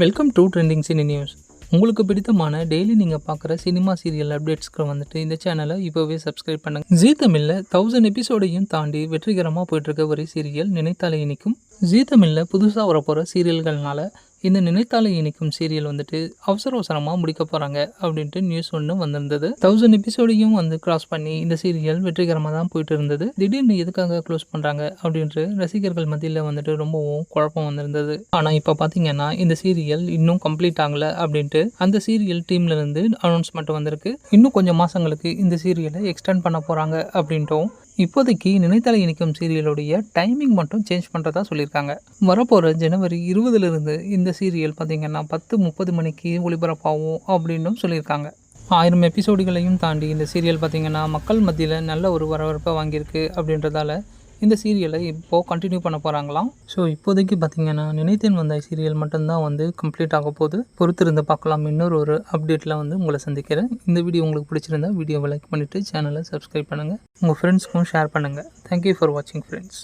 Welcome to trending cine news உங்களுக்கு பிடித்தமான daily நீங்கள் பார்க்குற சினிமா சீரியல் அப்டேட்ஸ்க்கு வந்துட்டு இந்த சேனலை இப்போவே சப்ஸ்கிரைப் பண்ணுங்க. ஜீ தமிழில் தௌசண்ட் எபிசோடையும் தாண்டி வெற்றிகரமாக போயிட்டுருக்க ஒரு சீரியல் நினைத்தாலே இனிக்கும். ஜீ தமிழில் புதுசாக வரப்போகிற சீரியல்கள்னால இந்த நினைத்தாலே இனிக்கும் சீரியல் வந்துட்டு அவசர அவசரமாக முடிக்க போகிறாங்க அப்படின்ட்டு நியூஸ் ஒன்று வந்திருந்தது. தௌசண்ட் எபிசோடையும் வந்து கிராஸ் பண்ணி இந்த சீரியல் வெற்றிகரமாக தான் போயிட்டு இருந்தது. திடீர்னு எதுக்காக க்ளோஸ் பண்ணுறாங்க அப்படின்ட்டு ரசிகர்கள் மத்தியில் வந்துட்டு ரொம்பவும் குழப்பம் வந்திருந்தது. ஆனால் இப்போ பார்த்தீங்கன்னா இந்த சீரியல் இன்னும் கம்ப்ளீட் ஆகலை அப்படின்ட்டு அந்த சீரியல் டீம்லேருந்து அனௌன்ஸ்மெண்ட் வந்திருக்கு. இன்னும் கொஞ்சம் மாதங்களுக்கு இந்த சீரியலை எக்ஸ்டெண்ட் பண்ண போகிறாங்க அப்படின்ட்டும் இப்போதைக்கு நினைத்தலை இணைக்கும் சீரியலுடைய டைமிங் மட்டும் சேஞ்ச் பண்ணுறதா சொல்லியிருக்காங்க. வரப்போகிற ஜனவரி இருபதுலேருந்து இந்த சீரியல் பார்த்தீங்கன்னா பத்து முப்பது மணிக்கு ஒளிபரப்பாகும் அப்படின்னும் சொல்லியிருக்காங்க. ஆயிரம் எபிசோடுகளையும் தாண்டி இந்த சீரியல் பார்த்திங்கன்னா மக்கள் மத்தியில் நல்ல ஒரு வரவேற்பை வாங்கியிருக்கு அப்படின்றதால இந்த சீரியலை இப்போது கண்டினியூ பண்ண போகிறாங்களாம் ஸோ இப்போதைக்கு பார்த்தீங்கன்னா நினைத்தேன் வந்த சீரியல் மட்டும்தான் வந்து கம்ப்ளீட் ஆக போகுது. பொறுத்திருந்து பார்க்கலாம். இன்னொரு ஒரு அப்டேட்டில் வந்து உங்களை சந்திக்கிறேன். இந்த வீடியோ உங்களுக்கு பிடிச்சிருந்தா வீடியோவை லைக் பண்ணிவிட்டு சேனலை சப்ஸ்கிரைப் பண்ணுங்கள் உங்கள் ஃப்ரெண்ட்ஸ்க்கும் ஷேர் பண்ணுங்கள் தேங்க்யூ ஃபார் வாட்சிங் ஃப்ரெண்ட்ஸ்